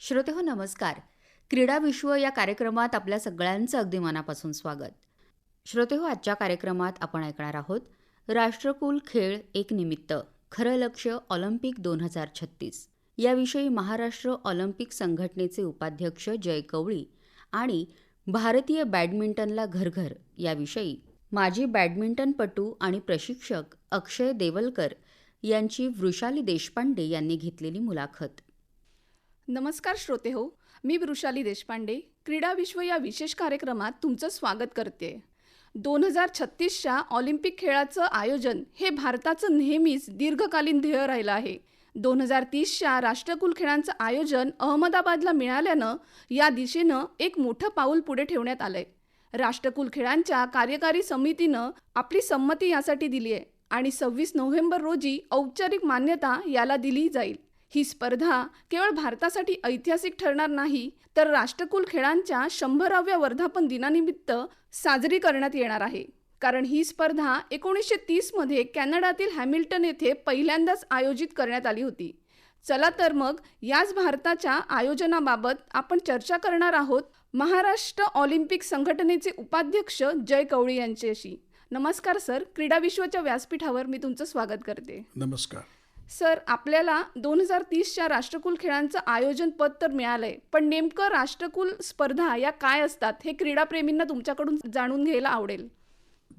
श्रोते हो नमस्कार. क्रीडा विश्व या कार्यक्रमात आपल्या सगळ्यांचं अगदी मनापासून स्वागत. श्रोते हो आजच्या कार्यक्रमात आपण ऐकणार आहोत राष्ट्रकुल खेळ एक निमित्त खरं लक्ष ऑलिम्पिक दोन हजार छत्तीस. याविषयी महाराष्ट्र ऑलिम्पिक संघटनेचे उपाध्यक्ष जय कवळी आणि भारतीय बॅडमिंटनला घरघर याविषयी माजी बॅडमिंटनपटू आणि प्रशिक्षक अक्षय देवलकर यांची वृषाली देशपांडे यांनी घेतलेली मुलाखत. नमस्कार श्रोते हो मी वृषाली देशपांडे. क्रीडा विश्व या विशेष कार्यक्रमात तुमचं स्वागत करते दोन हजार छत्तीसच्या ऑलिम्पिक खेळाचं आयोजन हे भारताचं नेहमीच दीर्घकालीन ध्येय राहिलं आहे. दोन हजार तीसच्या राष्ट्रकुल खेळांचं आयोजन अहमदाबादला मिळाल्यानं या दिशेनं एक मोठं पाऊल पुढे ठेवण्यात आलंय. राष्ट्रकुल खेळांच्या कार्यकारी समितीनं आपली संमती यासाठी दिली आहे आणि सव्वीस नोव्हेंबर रोजी औपचारिक मान्यता याला दिली जाईल. ही स्पर्धा केवळ भारतासाठी ऐतिहासिक ठरणार नाही तर राष्ट्रकुल खेळांच्या शंभराव्या वर्धापन दिनानिमित्त साजरी करण्यात येणार आहे. कारण ही स्पर्धा एकोणीसशे तीसमध्ये कॅनडातील हॅमिल्टन येथे पहिल्यांदाच आयोजित करण्यात आली होती. चला तर मग याच भारताच्या आयोजनाबाबत आपण चर्चा करणार आहोत महाराष्ट्र ऑलिम्पिक संघटनेचे उपाध्यक्ष जय कवळी यांच्याशी. नमस्कार सर क्रीडा विश्वच्या व्यासपीठावर मी तुमचं स्वागत करते. नमस्कार. सर आपल्याला दोन हजार तीसच्या राष्ट्रकुल खेळांचं आयोजन पद तर मिळालंय पण नेमकं राष्ट्रकुल स्पर्धा या काय असतात हे क्रीडाप्रेमींना तुमच्याकडून जाणून घ्यायला आवडेल.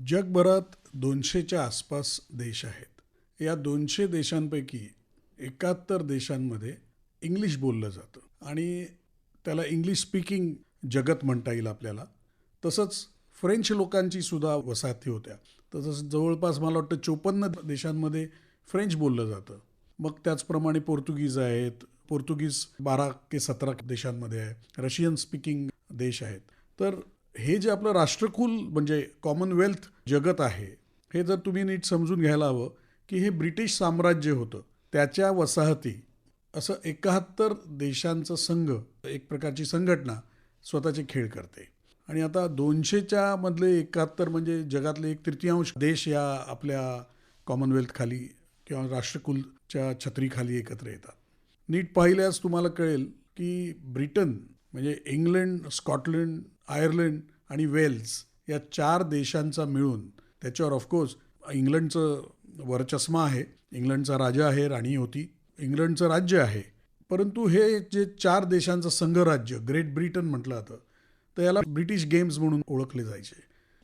जगभरात दोनशेच्या आसपास देश आहेत. या दोनशे देशांपैकी एकाहत्तर देशांमध्ये इंग्लिश बोललं जातं आणि त्याला इंग्लिश स्पीकिंग जगत म्हणता येईल आपल्याला. तसंच फ्रेंच लोकांची सुद्धा वसाहती होत्या. तसंच जवळपास मला वाटतं चोपन्न देशांमध्ये फ्रेंच बोललं जातं. मग त्याचप्रमाणे पोर्तुगीज आहेत. पोर्तुगीज बारा ते सतरा देशांमध्ये आहे. रशियन स्पीकिंग देश आहेत. तर हे जे आपलं राष्ट्रकुल म्हणजे कॉमनवेल्थ जगत आहे हे जर तुम्ही नीट समजून घ्यायला हवं की हे ब्रिटिश साम्राज्य होतं त्याच्या वसाहती असं एकाहत्तर देशांचं संघ एक प्रकारची संघटना स्वतःचे खेळ करते. आणि आता दोनशेच्या मधले एकाहत्तर म्हणजे जगातले एक तृतीयांश देश या आपल्या कॉमनवेल्थखाली किंवा राष्ट्रकुलच्या छत्रीखाली एकत्र येतात. नीट पाहिल्यास तुम्हाला कळेल की ब्रिटन म्हणजे इंग्लंड स्कॉटलंड आयर्लंड आणि वेल्स या चार देशांचा मिळून त्याच्यावर ऑफकोर्स इंग्लंडचं वरचष्मा आहे इंग्लंडचा राजा आहे राणी होती इंग्लंडचं राज्य आहे. परंतु हे जे चार देशांचं संघराज्य ग्रेट ब्रिटन म्हटलं जातं तर याला ब्रिटिश गेम्स म्हणून ओळखले जायचे.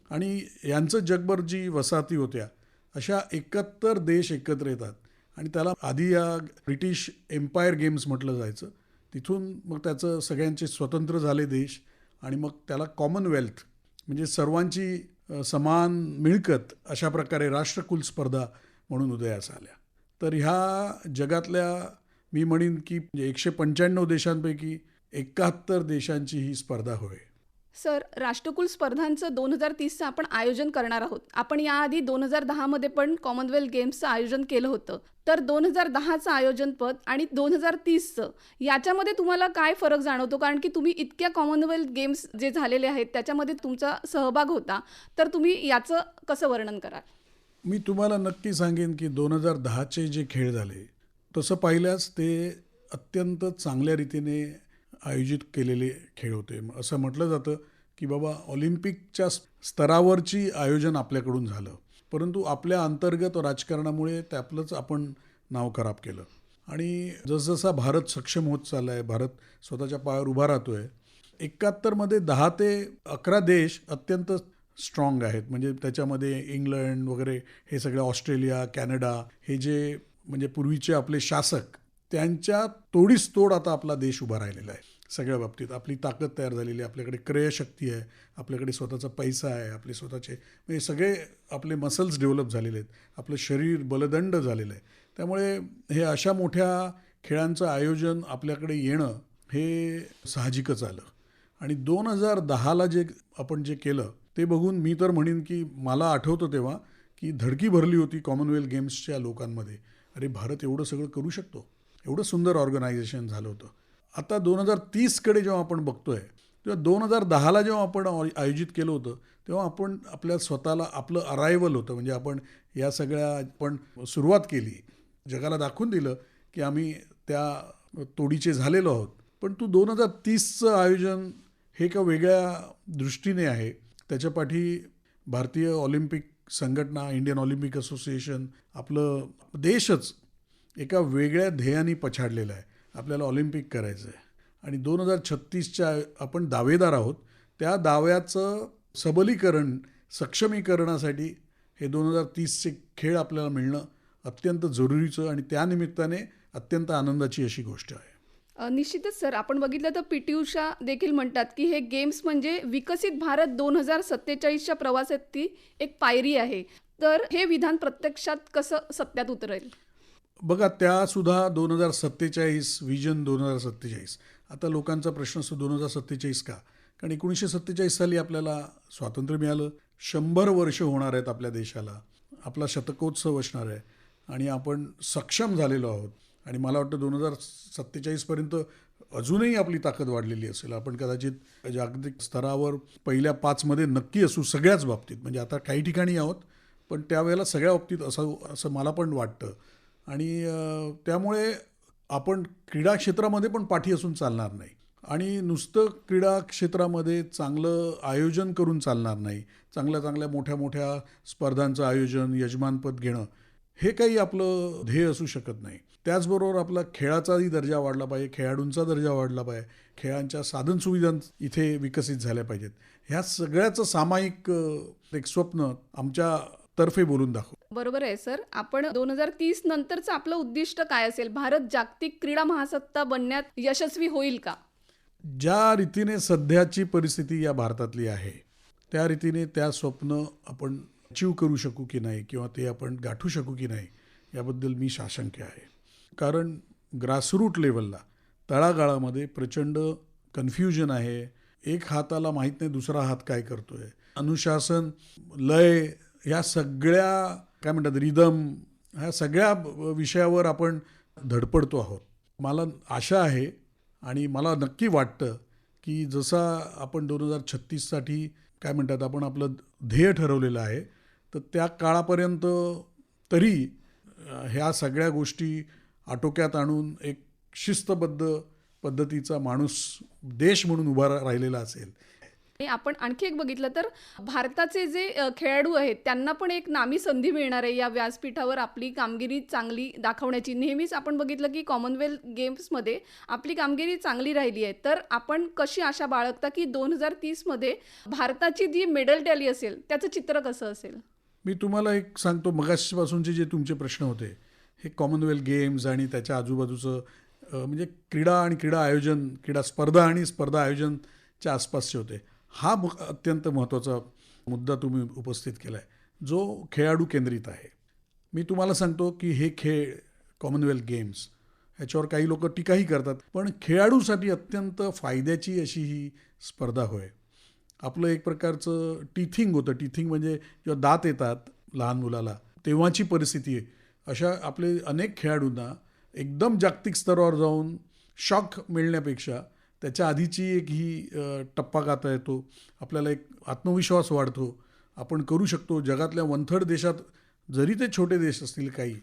आणि यांचं जगभर जी वसाहती होत्या अशा एकाहत्तर देश एकत्र येतात. आणि त्याला आधी या ब्रिटिश एम्पायर गेम्स म्हटलं जायचं. तिथून मग त्याचं सगळ्यांचे स्वतंत्र झाले देश आणि मग त्याला कॉमनवेल्थ म्हणजे सर्वांची समान मिळकत अशा प्रकारे राष्ट्रकुल स्पर्धा म्हणून उदयास आल्या. तर ह्या जगातल्या मी म्हणेन की म्हणजे एकशे पंच्याण्णव देशांपैकी एकाहत्तर देशांची ही स्पर्धा होय. सर राष्ट्रकुल स्पर्धांचं दोन हजार तीसचं आपण आयोजन करणार आहोत. आपण याआधी दोन हजार दहामध्ये पण कॉमनवेल्थ गेम्सचं आयोजन केलं होतं. तर दोन हजार दहाचं आयोजनपद आणि दोन हजार तीसचं याच्यामध्ये तुम्हाला काय फरक जाणवतो? कारण की तुम्ही इतक्या कॉमनवेल्थ गेम्स जे झालेले आहेत त्याच्यामध्ये तुमचा सहभाग होता. तर तुम्ही याचं कसं वर्णन कराल? मी तुम्हाला नक्की सांगेन की दोन हजार दहाचे जे खेळ झाले तसं पाहिल्यास ते अत्यंत चांगल्या रीतीने आयोजित केलेले खेळ होते. असं म्हटलं जातं की बाबा ऑलिम्पिकच्या स्तरावरची आयोजन आपल्याकडून झालं. परंतु आपल्या अंतर्गत राजकारणामुळे त्यातलंच आपण नाव खराब केलं. आणि जसजसा भारत सक्षम होत चालला आहे भारत स्वतःच्या पायावर उभा राहतो आहे एकाहत्तरमध्ये दहा ते अकरा देश अत्यंत स्ट्रॉंग आहेत. म्हणजे त्याच्यामध्ये इंग्लंड वगैरे हे सगळे ऑस्ट्रेलिया कॅनडा हे जे म्हणजे पूर्वीचे आपले शासक त्यांच्या तोडीस तोड आता आपला देश उभा राहिलेला आहे. सगळ्या बाबतीत. आपली ताकद तयार झालेली आहे. आपल्याकडे क्रयशक्ती आहे. आपल्याकडे स्वतःचा पैसा आहे. आपले स्वतःचे म्हणजे सगळे आपले मसल्स डेव्हलप झालेले आहेत. आपलं शरीर बलदंड झालेलं आहे. त्यामुळे हे अशा मोठ्या खेळांचं आयोजन आपल्याकडे येणं हे साहजिकच आलं. आणि दोन हजार दहाला जे आपण जे केलं ते बघून मी तर म्हणेन की मला आठवतं तेव्हा की धडकी भरली होती कॉमनवेल्थ गेम्सच्या लोकांमध्ये. अरे भारत एवढं सगळं करू शकतो? एवढं सुंदर ऑर्गनायझेशन झालं होतं. आता दोन हजार तीसकडे जेव्हा आपण बघतोय तेव्हा दोन हजार दहाला जेव्हा आपण आयोजित केलं होतं तेव्हा आपण आपल्या स्वतःला आपलं अरायवल होतं. म्हणजे आपण या सगळ्या आपण सुरुवात केली. जगाला दाखवून दिलं की आम्ही त्या तोडीचे झालेलो आहोत. पण तू दोन हजार तीसचं आयोजन हे एका वेगळ्या दृष्टीने आहे? त्याच्या पाठी भारतीय ऑलिम्पिक संघटना इंडियन ऑलिम्पिक असोसिएशन आपलं देशच एका वेगळ्या ध्येयाने पछाडलेला आहे. आपल्याला ऑलिम्पिक करायचं आहे आणि दोन हजार छत्तीसच्या आपण दावेदार आहोत त्या दाव्याचं सबलीकरण सक्षमीकरणासाठी हे दोन हजार तीसचे खेळ आपल्याला मिळणं अत्यंत जरुरीचं आणि त्यानिमित्ताने अत्यंत आनंदाची अशी गोष्ट आहे. निश्चितच सर. आपण बघितलं तर पी टी उषा देखील म्हणतात की हे गेम्स म्हणजे विकसित भारत दोन हजार सत्तेचाळीसच्या प्रवासात ती एक पायरी आहे. तर हे विधान प्रत्यक्षात कसं सत्यात उतरेल? बघा त्यासुद्धा दोन हजार सत्तेचाळीस विजन दोन हजार सत्तेचाळीस. आता लोकांचा प्रश्न असतो दोन हजार सत्तेचाळीस का? कारण एकोणीसशे सत्तेचाळीस साली आपल्याला स्वातंत्र्य मिळालं. शंभर वर्ष होणार आहेत आपल्या देशाला. आपला शतकोत्सव असणार आहे. आणि आपण सक्षम झालेलो आहोत. आणि मला वाटतं दोन हजार सत्तेचाळीसपर्यंत अजूनही आपली ताकद वाढलेली असेल. आपण कदाचित जागतिक स्तरावर पहिल्या पाचमध्ये नक्की असू सगळ्याच बाबतीत. म्हणजे आता काही ठिकाणी आहोत पण त्यावेळेला सगळ्या बाबतीत असं असं मला पण वाटतं. आणि त्यामुळे आपण क्रीडा क्षेत्रामध्ये पण पाठी असून चालणार नाही. आणि नुसतं क्रीडा क्षेत्रामध्ये चांगलं आयोजन करून चालणार नाही. चांगल्या चांगल्या मोठ्या मोठ्या स्पर्धांचं आयोजन यजमानपद घेणं हे काही आपलं ध्येय असू शकत नाही. त्याचबरोबर आपला खेळाचाही दर्जा वाढला पाहिजे खेळाडूंचा दर्जा वाढला पाहिजे खेळांच्या साधनसुविधा इथे विकसित झाल्या पाहिजेत. ह्या सगळ्याचं सामायिक एक स्वप्न आमच्या तर्फे बोलून दाखव. बरोबर आहे सर. आपण दोन हजार तीस नंतरचं आपलं उद्दिष्ट काय असेल? भारत जागतिक क्रीडा महासत्ता बनण्यात यशस्वी होईल का? ज्या रीतीने सध्याची परिस्थिती या भारतातली आहे त्या रीतीने त्या स्वप्न आपण अचीव करू शकू की नाही किंवा ते आपण गाठू शकू की नाही याबद्दल मी साशंक्य आहे. कारण ग्रासरूट लेवलला तळागाळामध्ये प्रचंड कन्फ्युजन आहे. एक हाताला माहीत नाही दुसरा हात काय करतोय. अनुशासन लय ह्या सगळ्या काय म्हणतात रिदम ह्या सगळ्या विषयावर आपण धडपडतो आहोत. मला आशा आहे आणि मला नक्की वाटतं की जसा आपण दोन हजार छत्तीससाठी काय म्हणतात आपण आपलं ध्येय ठरवलेलं आहे तर त्या काळापर्यंत तरी ह्या सगळ्या गोष्टी आटोक्यात आणून एक शिस्तबद्ध पद्धतीचा माणूस देश म्हणून उभा रा- राहिलेला असेल. आपण आणखी एक बघितलं तर भारताचे जे खेळाडू आहेत त्यांना पण एक नामी संधी मिळणार आहे या व्यासपीठावर आपली कामगिरी चांगली दाखवण्याची. नेहमीच आपण बघितलं की कॉमनवेल्थ गेम्समध्ये आपली कामगिरी चांगली राहिली आहे. तर आपण कशी आशा बाळगता की दोन हजार तीसमध्ये भारताची जी मेडल टॅली असेल त्याचं चित्र कसं असेल? मी तुम्हाला एक सांगतो मगाशीपासूनचे जे तुमचे प्रश्न होते हे कॉमनवेल्थ गेम्स आणि त्याच्या आजूबाजूचं म्हणजे क्रीडा आणि क्रीडा आयोजन क्रीडा स्पर्धा आणि स्पर्धा आयोजनच्या आसपासचे होते. हा अत्यंत महत्त्वाचा मुद्दा तुम्ही उपस्थित केला आहे जो खेळाडू केंद्रित आहे. मी तुम्हाला सांगतो की हे खेळ कॉमनवेल्थ गेम्स ह्याच्यावर काही लोक टीकाही करतात पण खेळाडूसाठी अत्यंत फायद्याची अशी ही स्पर्धा होय. आपलं एक प्रकारचं टीथिंग होतं. टीथिंग म्हणजे जेव्हा दात येतात लहान मुलाला तेव्हाची परिस्थिती आहे. अशा आपले अनेक खेळाडूंना एकदम जागतिक स्तरावर जाऊन शॉक मिळण्यापेक्षा त्याच्या आधीची एक ही टप्पा गाता येतो. आपल्याला एक आत्मविश्वास वाढतो. आपण करू शकतो. जगातल्या वनथर्ड देशात जरी ते छोटे देश असतील काही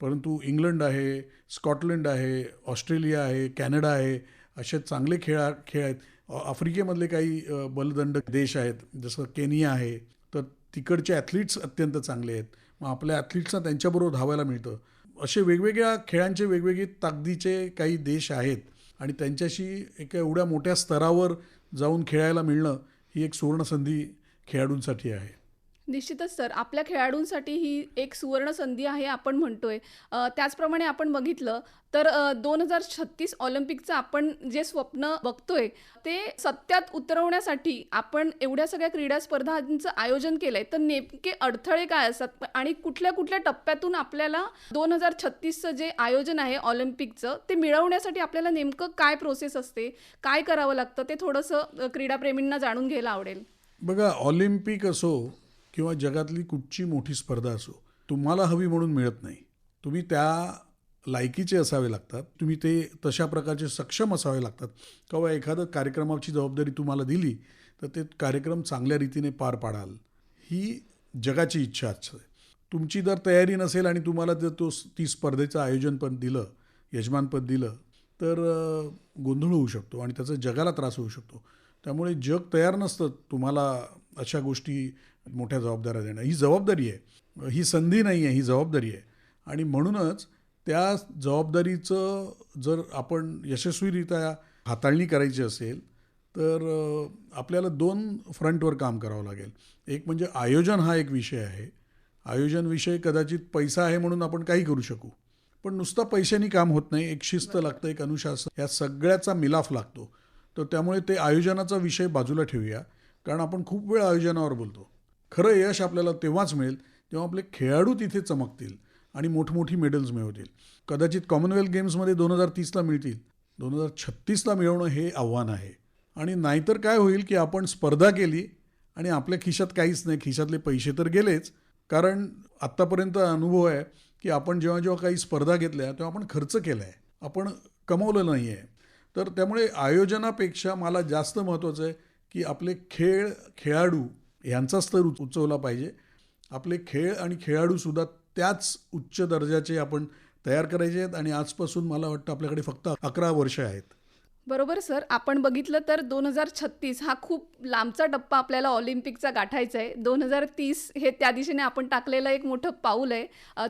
परंतु इंग्लंड आहे स्कॉटलंड आहे ऑस्ट्रेलिया आहे कॅनडा आहे असे चांगले खेळा खेळ आहेत. आफ्रिकेमधले काही बलदंड देश आहेत. जसं केनिया आहे तर तिकडचे ॲथलीट्स अत्यंत चांगले आहेत. मग आपल्या ॲथलीट्सना त्यांच्याबरोबर धावायला मिळतं. असे वेगवेगळ्या खेळांचे वेगवेगळे ताकदीचे काही देश आहेत. आणि त्यांच्याशी एका एवढ्या मोठ्या स्तरावर जाऊन खेळायला मिळणं ही एक सुवर्णसंधी खेळाडूंसाठी आहे. निश्चितच सर. आपल्या खेळाडूंसाठी ही एक सुवर्ण संधी आहे आपण म्हणतोय. त्याचप्रमाणे आपण बघितलं तर दोन हजार छत्तीस ऑलिम्पिकचं आपण जे स्वप्न बघतोय ते सत्यात उतरवण्यासाठी आपण एवढ्या सगळ्या क्रीडा स्पर्धांचं आयोजन केलंय. तर नेमके अडथळे काय असतात? आणि कुठल्या कुठल्या टप्प्यातून आपल्याला दोन हजार छत्तीसचं जे आयोजन आहे ऑलिम्पिकचं ते मिळवण्यासाठी आपल्याला नेमकं काय प्रोसेस असते? काय करावं लागतं? ते थोडंसं क्रीडाप्रेमींना जाणून घ्यायला आवडेल. बघा ऑलिम्पिक असो किंवा जगातली कुठची मोठी स्पर्धा असो तुम्हाला हवी म्हणून मिळत नाही. तुम्ही त्या लायकीचे असावे लागतात. तुम्ही ते तशा प्रकारचे सक्षम असावे लागतात. किंवा एखादं कार्यक्रमाची जबाबदारी तुम्हाला दिली तर ते कार्यक्रम चांगल्या रीतीने पार पाडाल ही जगाची इच्छा असते. तुमची जर तयारी नसेल आणि तुम्हाला जर तो ती स्पर्धेचं आयोजन पण दिलं यजमानपद दिलं तर गोंधळ होऊ शकतो आणि त्याचा जगाला त्रास होऊ शकतो. त्यामुळे जग तयार नसतं तुम्हाला अशा गोष्टी मोठ्या जबाबदाऱ्या देणं. ही जबाबदारी आहे. ही संधी नाही आहे ही जबाबदारी आहे. आणि म्हणूनच त्या जबाबदारीचं जर आपण यशस्वीरित्या हाताळणी करायची असेल तर आपल्याला दोन फ्रंटवर काम करावं लागेल. एक म्हणजे आयोजन हा एक विषय आहे. आयोजन विषय कदाचित पैसा आहे म्हणून आपण काही करू शकू. पण नुसता पैशानी काम होत नाही एक शिस्त लागतं एक अनुशासन या सगळ्याचा मिलाफ लागतो. तर त्यामुळे ते आयोजनाचा विषय बाजूला ठेवूया. कारण आपण खूप वेळ आयोजनावर बोलतो. खरं यश आपल्याला तेव्हाच मिळेल तेव्हा आपले खेळाडू तिथे चमकतील आणि मोठमोठी मेडल्स मिळवतील. कदाचित कॉमनवेल्थ गेम्समध्ये दोन हजार तीसला मिळतील. दोन हजार छत्तीसला मिळवणं हे आव्हान आहे. आणि नाहीतर काय होईल की आपण स्पर्धा केली आणि आपल्या खिशात काहीच नाही. खिशातले पैसे तर गेलेच. कारण आत्तापर्यंत अनुभव आहे की आपण जेव्हा जेव्हा काही स्पर्धा घेतल्या तेव्हा आपण खर्च केला आहे आपण कमवलं नाही आहे तर त्यामुळे आयोजनापेक्षा मला जास्त महत्त्वाचं आहे की आपले खेळ खेळाडू यांचा स्तर उच- उचवला पाहिजे. आपले खेळ आणि खेळाडूसुद्धा त्याच उच्च दर्जाचे आपण तयार करायचे आहेत आणि आजपासून मला वाटतं आपल्याकडे फक्त अकरा वर्ष आहेत. बरोबर सर. आपण बघितलं तर दोन हजार छत्तीस हा खूप लांबचा टप्पा आपल्याला ऑलिम्पिकचा गाठायचा आहे. दोन हजार तीस हे त्या दिशेने आपण टाकलेलं एक मोठं पाऊल आहे.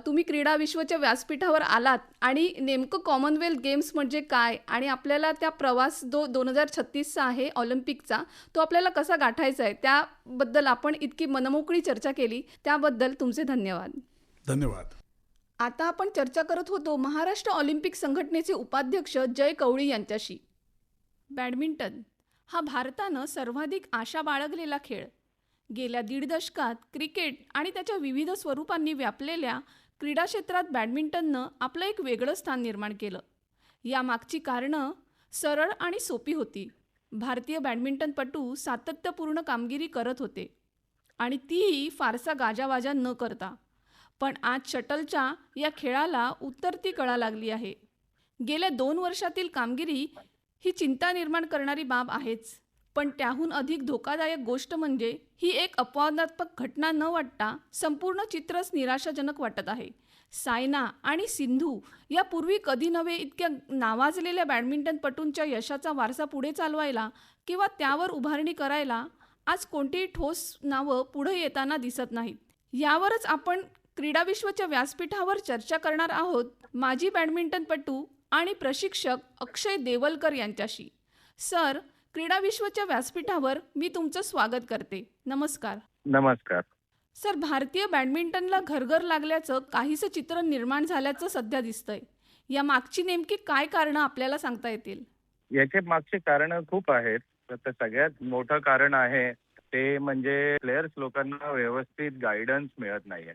तुम्ही क्रीडा विश्वच्या व्यासपीठावर आलात आणि नेमकं कॉमनवेल्थ गेम्स म्हणजे काय आणि आपल्याला त्या प्रवास जो दोन हजार छत्तीसचा आहे ऑलिम्पिकचा तो आपल्याला कसा गाठायचा आहे त्याबद्दल आपण इतकी मनमोकळी चर्चा केली. त्याबद्दल तुमचे धन्यवाद. धन्यवाद. आता आपण चर्चा करत होतो महाराष्ट्र ऑलिम्पिक संघटनेचे उपाध्यक्ष जय कवळी यांच्याशी. बॅडमिंटन हा भारतानं सर्वाधिक आशा बाळगलेला खेळ. गेल्या दीड दशकात क्रिकेट आणि त्याच्या विविध स्वरूपांनी व्यापलेल्या क्रीडा क्षेत्रात बॅडमिंटननं आपलं एक वेगळं स्थान निर्माण केलं. यामागची कारणं सरळ आणि सोपी होती. भारतीय बॅडमिंटनपटू सातत्यपूर्ण कामगिरी करत होते. आणि तीही फारसा गाजावाजा न करता. पण आज शटलच्या या खेळाला उतरती कळा लागली आहे. गेल्या दोन वर्षातील कामगिरी ही चिंता निर्माण करणारी बाब आहेच. पण त्याहून अधिक धोकादायक गोष्ट म्हणजे ही एक अपवादात्मक घटना न वाटता संपूर्ण चित्रच निराशाजनक वाटत आहे. सायना आणि सिंधू या पूर्वी कधी नव्हे इतक्या नावाजलेल्या बॅडमिंटनपटूंच्या यशाचा वारसा पुढे चालवायला किंवा त्यावर उभारणी करायला आज कोणतीही ठोस नावं पुढे येताना दिसत नाहीत. यावरच आपण क्रीडाविश्वच्या व्यासपीठावर चर्चा करणार आहोत माजी बॅडमिंटनपटू आणि प्रशिक्षक अक्षय देवलकर यांच्याशी. सर क्रीडा विश्वच्या व्यासपीठावर मी तुमचं स्वागत करते. नमस्कार. नमस्कार. सर भारतीय बॅडमिंटनला घरघर लागल्याचं काहीसं चित्र निर्माण झाल्याचं सध्या दिसतंय. या मागची नेमकी काय कारणं आपल्याला सांगता येतील? याचे मागचे कारण खूप आहेत. तर सगळ्यात मोठं कारण आहे ते म्हणजे प्लेयर्स लोकांना व्यवस्थित गायडन्स मिळत नाहीये.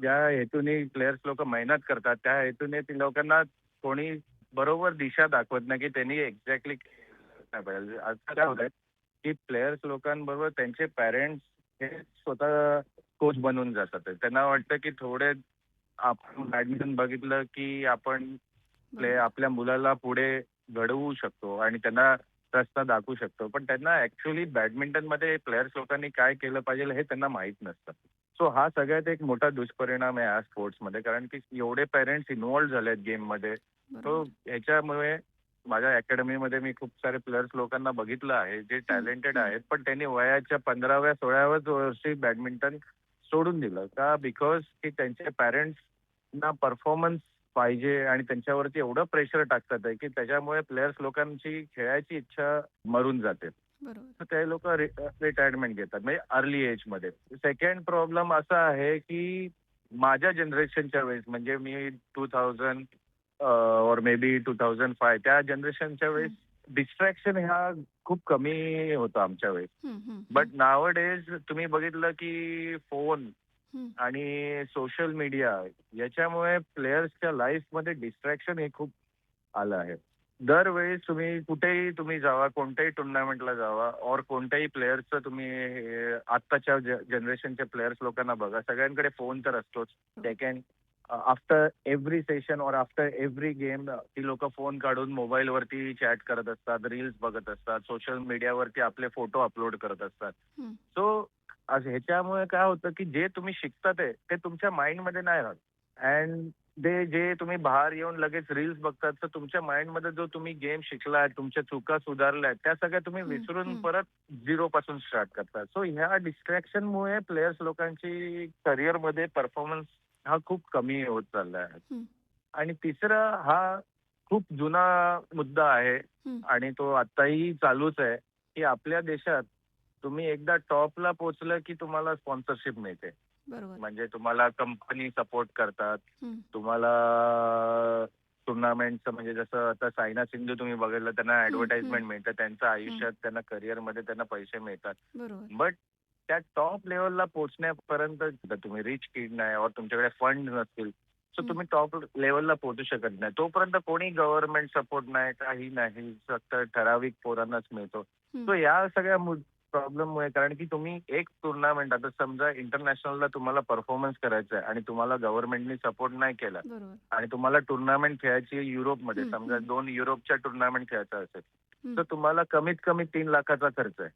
ज्या हेतूने प्लेयर्स लोक मेहनत करतात त्या हेतूने ती लोकांना कोणी बरोबर दिशा दाखवत नाही की त्यांनी एक्झॅक्टली पाहिजे. असं काय होत की प्लेयर्स लोकांबरोबर त्यांचे पॅरेंट्स हे स्वतः कोच बनून जातात. त्यांना वाटतं की थोडे आपण बॅडमिंटन बघितलं की आपण प्ले आपल्या मुलाला पुढे घडवू शकतो आणि त्यांना रस्ता दाखवू शकतो. पण त्यांना ऍक्च्युली बॅडमिंटनमध्ये प्लेयर्स लोकांनी काय केलं पाहिजे हे त्यांना माहीत नसतं. सो हा सगळ्यात एक मोठा दुष्परिणाम आहे या स्पोर्ट्समध्ये कारण की एवढे पेरेंट्स इन्व्हॉल्व्ह झालेत गेममध्ये तो बरोबर. ह्याच्यामुळे माझ्या अकॅडमीमध्ये मी खूप सारे प्लेयर्स लोकांना बघितलं आहे जे टॅलेंटेड आहेत. पण त्यांनी वयाच्या पंधराव्या सोळाव्याच वर्षी बॅडमिंटन सोडून दिलं. का? बिकॉज की त्यांचे पॅरेंट्स ना परफॉर्मन्स पाहिजे आणि त्यांच्यावरती एवढं प्रेशर टाकतात आहे की त्याच्यामुळे प्लेयर्स लोकांची खेळायची इच्छा मरून जाते. बरोबर. ते लोक रिटायरमेंट घेतात. म्हणजे अर्ली एजमध्ये. सेकंड प्रॉब्लेम असा आहे की माझ्या जनरेशनच्या वेळेस म्हणजे मी two thousand or maybe two thousand five त्या जनरेशनच्या वेळेस डिस्ट्रॅक्शन ह्या खूप कमी होतं आमच्या वेळेस. बट नाव डेज तुम्ही बघितलं की फोन. आणि सोशल मीडिया याच्यामुळे प्लेयर्सच्या लाईफमध्ये डिस्ट्रॅक्शन हे खूप आलं आहे. दरवेळेस तुम्ही कुठेही तुम्ही जावा कोणत्याही टुर्नामेंटला जावा और कोणत्याही प्लेयर्सचं तुम्ही आत्ताच्या जनरेशनच्या प्लेयर्स लोकांना बघा. सगळ्यांकडे फोन तर असतोच. सेकंड आफ्टर एव्हरी सेशन और आफ्टर एव्हरी गेम ती लोक फोन काढून मोबाईलवरती चॅट करत असतात रील्स बघत असतात सोशल मीडियावरती आपले फोटो अपलोड करत असतात. हम्म. सो ह्याच्यामुळे काय होतं की जे तुम्ही शिकता ते ते तुमच्या माइंडमध्ये नाही राहत. अँड ते जे तुम्ही बाहेर येऊन लगेच रील्स बघतात तर तुमच्या माइंडमध्ये जो तुम्ही गेम शिकलाय तुमच्या चुका सुधारल्यात त्या सगळ्या तुम्ही विसरून. परत झिरो पासून स्टार्ट करतात सो ह्या डिस्ट्रॅक्शनमुळे प्लेयर्स लोकांची करिअरमध्ये परफॉर्मन्स हा खूप कमी होत चाललाय हम्म. आणि तिसरा हा खूप जुना मुद्दा आहे. आणि तो आताही चालूच आहे की आपल्या देशात तुम्ही एकदा टॉपला पोहोचलं की तुम्हाला स्पॉन्सरशिप मिळते म्हणजे तुम्हाला कंपनी सपोर्ट करतात. तुम्हाला टुर्नामेंटचं म्हणजे जसं आता सायना सिंधू तुम्ही बघितलं त्यांना ऍडव्हर्टाइजमेंट मिळतं त्यांचं आयुष्यात त्यांना करिअरमध्ये त्यांना पैसे मिळतात. बरोबर. बट त्या टॉप लेवलला पोहोचण्यापर्यंत तुम्ही रिच किड नाही और तुमच्याकडे फंड नसतील सो. तुम्ही टॉप लेवलला पोहोचू शकत नाही. तोपर्यंत कोणी गव्हर्नमेंट सपोर्ट नाही काही नाही फक्त ठराविक पोरांनाच मिळतो. सो या सगळ्या प्रॉब्लेममुळे कारण की तुम्ही एक टुर्नामेंट आता समजा इंटरनॅशनलला तुम्हाला परफॉर्मन्स करायचं आहे आणि तुम्हाला गव्हर्नमेंटनी सपोर्ट नाही केला आणि तुम्हाला टुर्नामेंट खेळायची युरोपमध्ये समजा. दोन युरोपच्या टुर्नामेंट खेळायचं असेल. तर तुम्हाला कमीत कमी तीन लाखाचा खर्च आहे.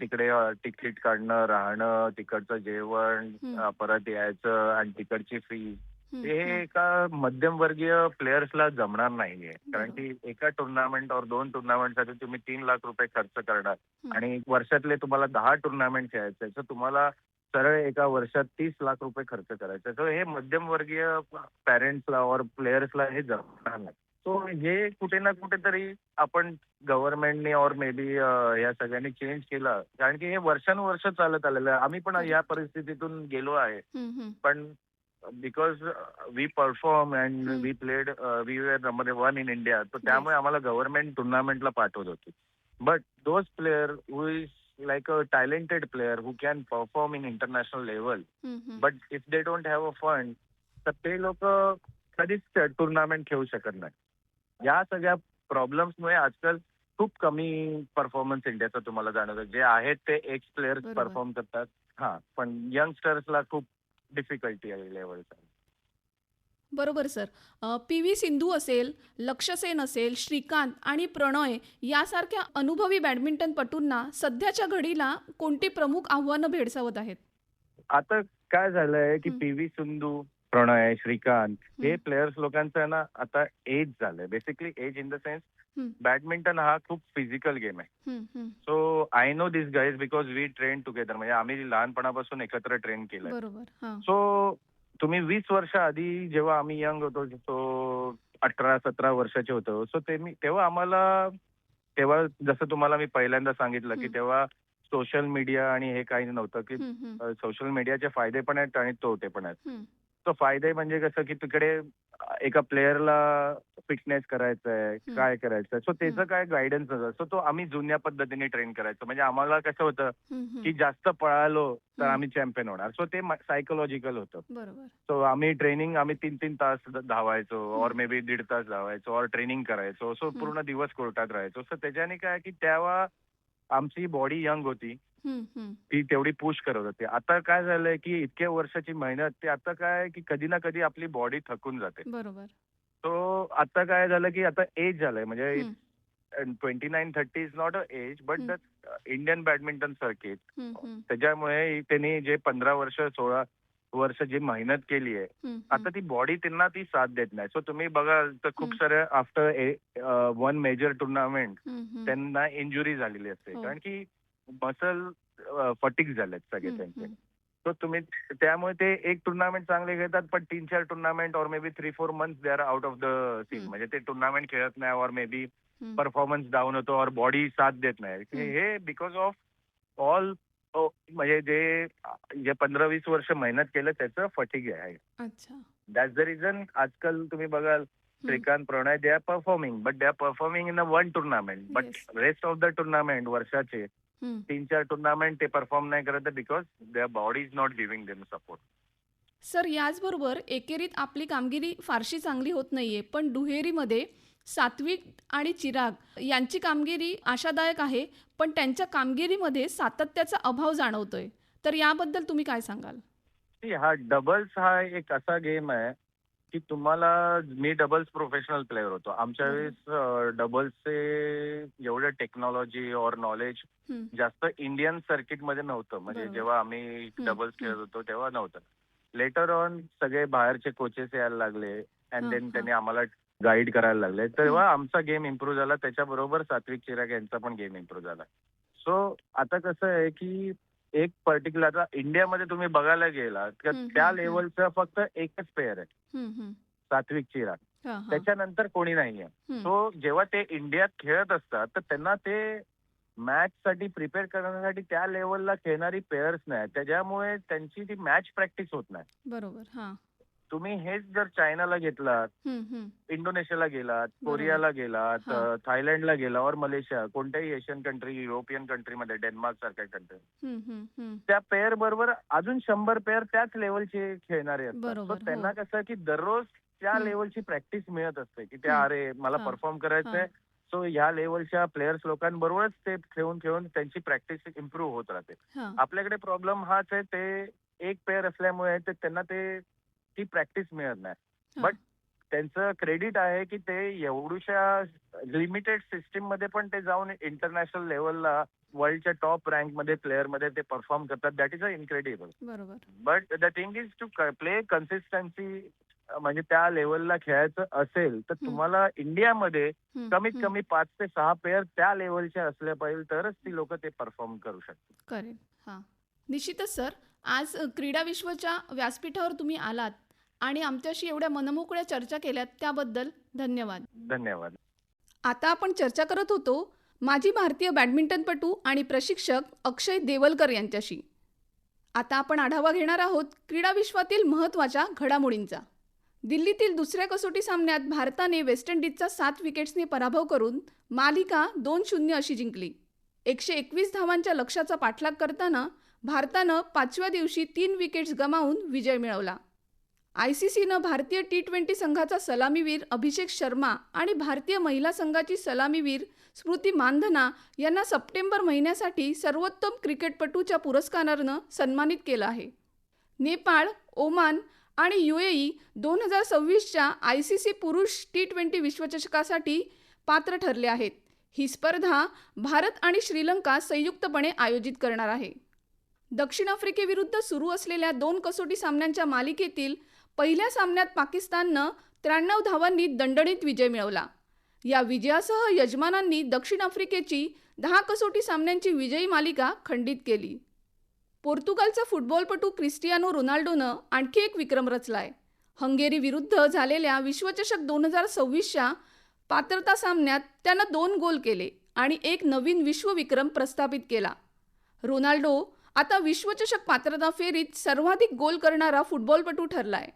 तिकडे तिकीट काढणं राहणं तिकडचं जेवण परत यायचं आणि तिकडची फी हे हम्म. एका मध्यमवर्गीय प्लेयर्सला जमणार नाहीये कारण. की एका टुर्नामेंट और दोन टुर्नामेंटसाठी तुम्ही तीन लाख रुपये खर्च करणार. आणि वर्षातले तुम्हाला दहा टुर्नामेंट खेळायचे तर तुम्हाला सरळ एका वर्षात तीस लाख रुपये खर्च करायचे तर हे मध्यमवर्गीय पॅरेंट्सला और प्लेयर्सला हे जमणार नाही सो हे कुठे ना कुठेतरी आपण गव्हर्नमेंटने और मे बी या सगळ्यांनी चेंज केलं कारण की हे वर्षानुवर्ष चालत आलेलं आहे आम्ही पण या परिस्थितीतून गेलो आहे. पण because we perform and. We played we were number one in India तर त्यामुळे आम्हाला गव्हर्नमेंट टुर्नामेंटला पाठवत होती but those player who is like a talented player who can perform in international level. But if they don't have a fund तर ते लोक कधीच टुर्नामेंट खेळू शकत नाही या सगळ्या प्रॉब्लेम्समुळे आजकाल खूप कमी परफॉर्मन्स इंडियाचा तुम्हाला जाणवतं जे आहेत ते एक्स प्लेयर्स बरोबर. परफॉर्म करतात हा पण यंगस्टर्सला खूप डिफिकल्टी आहे लेवलचा बरोबर सर. पी व्ही सिंधू असेल लक्ष्य सेन असेल श्रीकांत आणि प्रणय यासारख्या अनुभवी बॅडमिंटनपटूंना सध्याच्या घडीला कोणती प्रमुख आव्हानं भेडसावत आहेत? आता काय झालंय की. पी व्ही सिंधू प्रणय श्रीकांत हे. प्लेयर्स लोकांचं आहे ना आता एज झालंय basically age in the sense. Badminton हा खूप फिजिकल गेम आहे. So I know this guys because we train together म्हणजे आम्ही लहानपणापासून एकत्र ट्रेन केलंय सो तुम्ही वीस वर्ष आधी जेव्हा आम्ही यंग होतो सो अठरा सतरा वर्षाचे होतो सो ते मी तेव्हा आम्हाला तेव्हा जसं तुम्हाला मी पहिल्यांदा सांगितलं की. तेव्हा सोशल मीडिया आणि हे काही नव्हतं की. सोशल मीडियाचे फायदे पण आहेत आणि तोटे पण आहेत. तो फायदे म्हणजे कसं की तिकडे एका प्लेअरला फिटनेस करायचं आहे हम्म. काय करायचं सो त्याचं हम्म. काय गायडन्स नव्हतं सो तो आम्ही जुन्या पद्धतीने ट्रेन करायचो म्हणजे आम्हाला कसं होतं हम्म. की हम्म. जास्त पळालो तर हम्म. आम्ही चॅम्पियन होणार सो ते सायकोलॉजिकल होतं बरोबर सो आम्ही ट्रेनिंग आम्ही तीन तीन तास ध- धावायचो. और मे बी दीड तास धावायचो और ट्रेनिंग करायचो सो. पूर्ण दिवस कोर्टात राहायचो सो त्याच्याने काय की तेव्हा आमची बॉडी यंग होती. ती तेवढी पुश करत होती आता काय झालंय की इतक्या वर्षाची मेहनत ते आता काय की कधी ना कधी आपली बॉडी थकून जाते बरोबर सो आता काय झालं की आता एज झालंय म्हणजे. Twenty nine thirty is not a age but. The Indian badminton circuit. त्याच्यामुळे त्यांनी जे पंधरा वर्ष सोळा वर्ष जी मेहनत केली आहे. आता ती बॉडी त्यांना ती साथ देत नाही सो तुम्ही बघाल तर खूप. सारे आफ्टर वन मेजर टुर्नामेंट. त्यांना इंजुरी झालेली असते हो. कारण की मसल फटिक झालेत सगळे. त्यांचे. तो तुम्ही त्यामुळे ते एक टुर्नामेंट चांगले घेतात पण तीन चार टुर्नामेंट और maybe three four month they are out of the scene. म्हणजे ते टुर्नामेंट खेळत नाही और मे बी. परफॉर्मन्स डाऊन होतो और बॉडी साथ देत नाही. हे बिकॉज ऑफ ऑल म्हणजे जे जे पंधरा वीस वर्ष मेहनत केलं त्याचं फटिक आहे दॅट्स द रिझन आजकाल तुम्ही बघाल. Srikanth Prannoy they are performing but they are performing in a one tournament but. Rest of the tournament वर्षाचे. तीन चार टुर्नामेंट ते परफॉर्म नाही करत because their body is not giving them support sir याचबरोबर एकेरीत आपली कामगिरी फारशी चांगली होत नाहीये पण दुहेरीमध्ये सात्विक आणि चिराग यांची कामगिरी आशादायक आहे पण त्यांच्या कामगिरीमध्ये सातत्याचा अभाव जाणवतोय. तर याबद्दल तुम्ही काय सांगाल? हा डबल्स हा एक असा गेम आहे की तुम्हाला मी डबल्स प्रोफेशनल प्लेअर होतो आमच्या. वेळेस डबल्सचे एवढं टेक्नॉलॉजी और नॉलेज. जास्त इंडियन सर्किटमध्ये नव्हतं म्हणजे. जेव्हा आम्ही डबल्स. खेळत होतो तेव्हा नव्हतं लेटर ऑन सगळे बाहेरचे कोचेस यायला लागले अँड देन. त्यांनी आम्हाला गाईड करायला लागले तेव्हा आमचा गेम इम्प्रूव्ह झाला त्याच्याबरोबर सात्विक चिराग यांचा पण गेम इम्प्रूव्ह झाला सो आता कसं आहे की एक पर्टिक्युलर आता इंडियामध्ये तुम्ही बघायला गेलात तर हम्म, त्या हम्म, लेवलचं फक्त एकच पेअर आहे. हम्म, हम्म. सात्विक चिराग. हा, हा. त्याच्यानंतर कोणी नाहीये. हम्म. सो जेव्हा ते इंडियात खेळत असतात तर त्यांना ते मॅच साठी प्रिपेअर करण्यासाठी त्या लेवलला खेळणारी पेअर्स नाही त्याच्यामुळे त्यांची ती मॅच प्रॅक्टिस होत नाही. बरोबर हा. तुम्ही हेच जर चायनाला घेतलात. इंडोनेशियाला गेलात. कोरियाला गेलात हा. थायलंडला गेला और मलेशिया कोणत्याही एशियन कंट्री युरोपियन कंट्रीमध्ये डेन्मार्क सारख्या कंट्री. त्या पेअर बरोबर अजून शंभर पेअर त्याच लेवलचे खेळणारे असतात So त्यांना हो. कसं की दररोज त्या. लेवलची प्रॅक्टिस मिळत असते की ते हम्म. अरे मला हा. परफॉर्म करायचंय हा. सो ह्या लेवलच्या प्लेयर्स लोकांबरोबरच ते खेळून खेळून त्यांची प्रॅक्टिस इम्प्रूव्ह होत राहते हा. आपल्याकडे प्रॉब्लेम हाच आहे ते एक पेअर असल्यामुळे त्यांना ते ती प्रॅक्टिस मिळत नाही. बट त्यांचं क्रेडिट आहे की ते एवढूशा लिमिटेड सिस्टीममध्ये पण ते जाऊन इंटरनॅशनल लेवलला वर्ल्डच्या टॉप रँकमध्ये प्लेअरमध्ये ते परफॉर्म करतात. दॅट इज अ इनक्रेडिबल बरोबर. But the thing is to play consistency म्हणजे त्या लेवलला खेळायचं असेल तर. तुम्हाला इंडियामध्ये कमीत. कमी पाच ते सहा पेअर त्या लेवलचे असले पाहिजे तरच ती लोक ते परफॉर्म करू शकतात. निश्चितच सर. आज क्रीडा विश्वच्या व्यासपीठावर तुम्ही आलात. आणि आमच्याशी एवढ्या मनमोकळ्या चर्चा केल्यात त्याबद्दल धन्यवाद. धन्यवाद. आता आपण चर्चा करत होतो माजी भारतीय बॅडमिंटनपटू आणि प्रशिक्षक अक्षय देवलकर यांच्याशी. आता आपण आढावा घेणार आहोत क्रीडा विश्वातील महत्त्वाच्या घडामोडींचा. दिल्लीतील दुसऱ्या कसोटी सामन्यात भारताने वेस्ट इंडिजचा सात विकेट्सने पराभव करून मालिका दोन शून्य अशी जिंकली. एकशे एकवीस धावांच्या लक्ष्याचा पाठलाग करताना भारतानं पाचव्या दिवशी तीन विकेट्स गमावून विजय मिळवला. आय सी सीनं भारतीय टी ट्वेंटी संघाचा सलामीवीर अभिषेक शर्मा आणि भारतीय महिला संघाची सलामीवीर स्मृती मानधना यांना सप्टेंबर महिन्यासाठी सर्वोत्तम क्रिकेटपटूच्या पुरस्कारानं सन्मानित केलं आहे. नेपाळ ओमान आणि यू ए ई दोन हजार सव्वीसच्या आय सी सी पुरुष टी ट्वेंटी विश्वचषकासाठी पात्र ठरले आहेत. ही स्पर्धा भारत आणि श्रीलंका संयुक्तपणे आयोजित करणार आहे. दक्षिण आफ्रिकेविरुद्ध सुरू असलेल्या दोन कसोटी सामन्यांच्या मालिकेतील पहिल्या सामन्यात पाकिस्ताननं त्र्याण्णव धावांनी दणदणीत विजय मिळवला. या विजयासह यजमानांनी दक्षिण आफ्रिकेची दहा कसोटी सामन्यांची विजयी मालिका खंडित केली. पोर्तुगालचा फुटबॉलपटू क्रिस्टियानो रोनाल्डोनं आणखी एक विक्रम रचलाय. हंगेरी विरुद्ध झालेल्या विश्वचषक दोन हजार सव्वीसच्या पात्रता सामन्यात त्यानं दोन गोल केले आणि एक नवीन विश्वविक्रम प्रस्थापित केला. रोनाल्डो आता विश्वचषक पात्रता फेरीत सर्वाधिक गोल करणारा फुटबॉलपटू ठरलाय.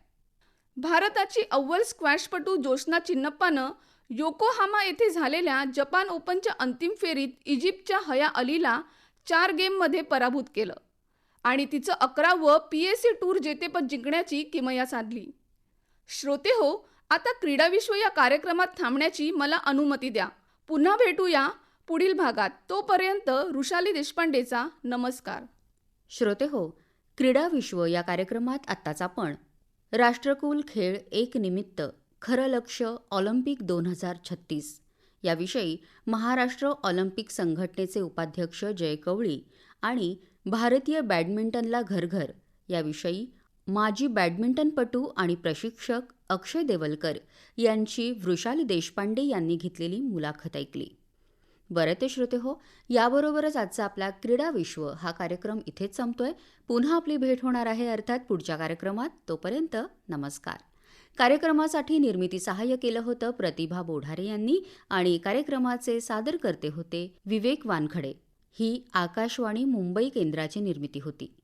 भारताची अव्वल स्क्वॅशपटू जोशना चिन्नप्पानं योकोहामा येथे झालेल्या जपान ओपनच्या अंतिम फेरीत इजिप्तच्या हया अलीला चार गेममध्ये पराभूत केलं. आणि तिचं अकरावं पी एस सी टूर जेतेपद जिंकण्याची किमया साधली. श्रोते हो आता क्रीडाविश्व या कार्यक्रमात थांबण्याची मला अनुमती द्या. पुन्हा भेटूया पुढील भागात. तोपर्यंत ऋषाली देशपांडेचा नमस्कार. श्रोते हो क्रीडा विश्व या कार्यक्रमात आत्ताच आपण राष्ट्रकुल खेळ एक निमित्त खरं लक्ष ऑलिम्पिक दोन हजार छत्तीस. याविषयी महाराष्ट्र ऑलिम्पिक संघटनेचे उपाध्यक्ष जय कवळी आणि भारतीय बॅडमिंटनला घरघर याविषयी माजी बॅडमिंटनपटू आणि प्रशिक्षक अक्षय देवलकर यांची वृषाली देशपांडे यांनी घेतलेली मुलाखत ऐकली. बरं ते श्रोते हो याबरोबरच आजचा आपला क्रीडा विश्व हा कार्यक्रम इथेच संपतोय. पुन्हा आपली भेट होणार आहे अर्थात पुढच्या कार्यक्रमात. तोपर्यंत नमस्कार. कार्यक्रमासाठी निर्मिती सहाय्य केलं होतं प्रतिभा बोढारे यांनी आणि कार्यक्रमाचे सादर करते होते विवेक वानखडे. ही आकाशवाणी मुंबई केंद्राची निर्मिती होती.